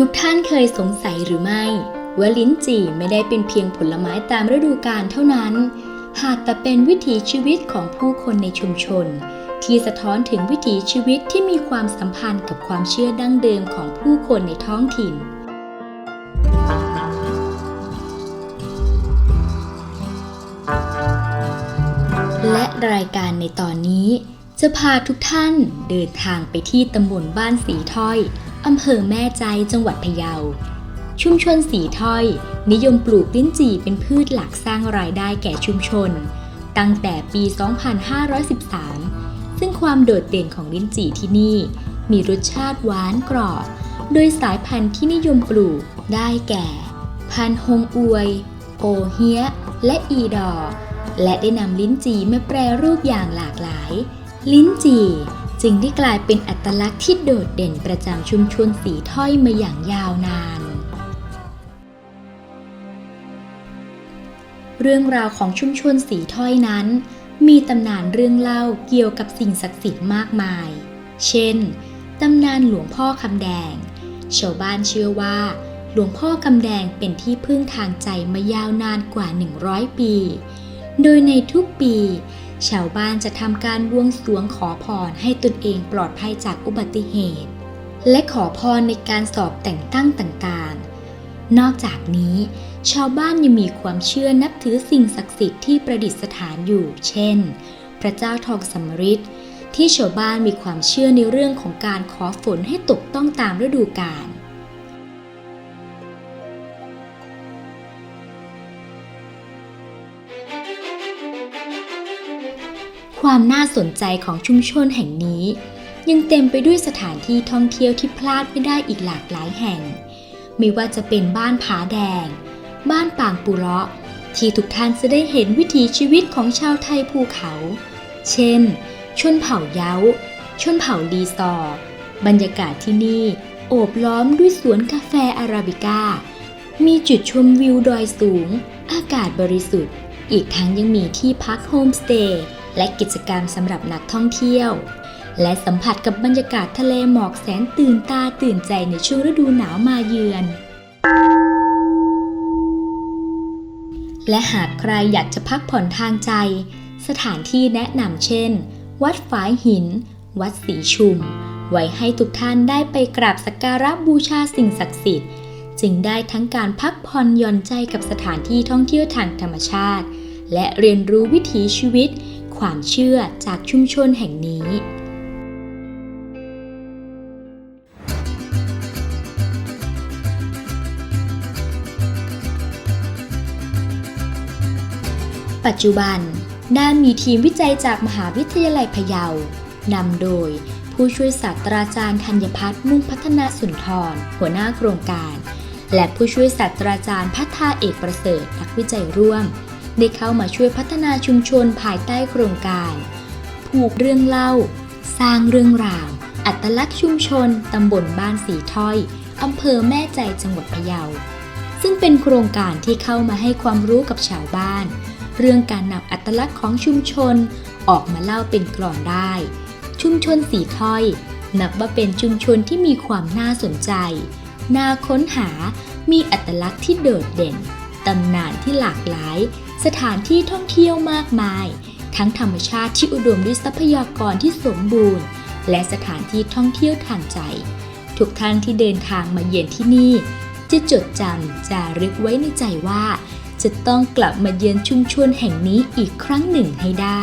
ทุกท่านเคยสงสัยหรือไม่ ว่าลิ้นจี่ไม่ได้เป็นเพียงผลไม้ตามฤดูกาลเท่านั้น หากแต่เป็นวิถีชีวิตของผู้คนในชุมชน ที่สะท้อนถึงวิถีชีวิตที่มีความสัมพันธ์กับความเชื่อดั้งเดิมของผู้คนในท้องถิ่นและรายการในตอนนี้ จะพาทุกท่านเดินทางไปที่ตำบลบ้านสีถ้อย อำเภอแม่ใจจังหวัดพะเยา ชุมชนสีถ้อย นิยมปลูกลิ้นจี่เป็นพืชหลักสร้างรายได้แก่ชุมชน ตั้งแต่ปี 2513 ซึ่งความโดดเด่นของลิ้นจี่ที่นี่ มีรสชาติหวานกรอบ โดยสายพันธุ์ที่นิยมปลูกได้แก่ พันธุ์ฮงอวย โอเฮียและอีดอ และได้นำลิ้นจี่มาแปรรูปอย่างหลากหลาย ลิ้นจี่ จึงได้กลายเป็นอัตลักษณ์ที่โดดเด่นประจำชุมชนสีถ้อยมาอย่างยาวนาน เรื่องราวของชุมชนสีถ้อยนั้น มีตำนานเรื่องเล่าเกี่ยวกับสิ่งศักดิ์สิทธิ์มากมาย เช่น ตำนานหลวงพ่อคำแดง ชาวบ้านเชื่อว่า หลวงพ่อคำแดงเป็นที่พึ่งทางใจมายาวนานกว่า 100 ปี โดยในทุกปี ชาวบ้านจะทำการบวงสรวงขอพรให้ตนเองปลอดภัยจากอุบัติเหตุ และขอพรในการสอบแต่งตั้งต่างๆ นอกจากนี้ ชาวบ้านยังมีความเชื่อนับถือสิ่งศักดิ์สิทธิ์ที่ประดิษฐานอยู่ เช่น พระเจ้าทองสำริดที่ชาวบ้านมีความเชื่อในเรื่องของการขอฝนให้ตกต้องตามฤดูกาล ความน่าสนใจของชุมชนแห่งนี้ ยังเต็มไปด้วยสถานที่ท่องเที่ยวที่พลาดไม่ได้อีกหลากหลายแห่ง ไม่ว่าจะเป็นบ้านผาแดง บ้านปางปุระที่ทุกท่านจะได้เห็นวิถีชีวิตของชาวไทยภูเขา เช่น ชนเผ่าเย้า ชนเผ่าลีซอ บรรยากาศที่นี่โอบล้อมด้วยสวนกาแฟอาราบิก้า มีจุดชมวิวดอยสูง อากาศบริสุทธิ์ อีกทั้งยังมีที่พักโฮมสเตย์ และกิจกรรมสำหรับนักท่องเที่ยว และสัมผัสกับบรรยากาศทะเลหมอกแสนตื่นตาตื่นใจในช่วงฤดูหนาวมาเยือน และหากใครอยากจะพักผ่อนทางใจ สถานที่แนะนำเช่น วัดฝายหิน วัดสีชุม ไว้ให้ทุกท่านได้ไปกราบสักการะบูชาสิ่งศักดิ์สิทธิ์จึงได้ทั้งการพักผ่อนหย่อนใจกับสถานที่ท่องเที่ยวทางธรรมชาติ และเรียนรู้วิถีชีวิต ความเชื่อจากชุมชนแห่งนี้ ปัจจุบันได้มีทีมวิจัยจากมหาวิทยาลัยพะเยานำโดยผู้ช่วยศาสตราจารย์ธัญพัฒน์มุ่งพัฒนาสุนทร หัวหน้าโครงการ และผู้ช่วยศาสตราจารย์พัฒนาเอกประเสริฐนักวิจัยร่วม ได้เข้ามาช่วยพัฒนาชุมชนภายใต้โครงการ ผูกเรื่องเล่า สร้างเรื่องราว อัตลักษณ์ชุมชน ตำบลบ้านสีถ้อยอำเภอแม่ใจจังหวัดพะเยา ซึ่งเป็นโครงการที่เข้ามาให้ความรู้กับชาวบ้าน เรื่องการนำอัตลักษณ์ของชุมชนออกมาเล่าเป็นกลอนได้ ชุมชนสีถ้อย นับว่าเป็นชุมชนที่มีความน่าสนใจ น่าค้นหา มีอัตลักษณ์ที่โดดเด่น ตำนานที่หลากหลาย สถานที่ท่องเที่ยวมากมาย ทั้งธรรมชาติที่อุดมด้วยทรัพยากรที่สมบูรณ์ และสถานที่ท่องเที่ยวทางใจ ทุกท่านที่เดินทางมาเยือนที่นี่ จะจดจำจารึกไว้ในใจว่า จะต้องกลับมาเยือนชุมชนแห่งนี้อีกครั้งหนึ่งให้ได้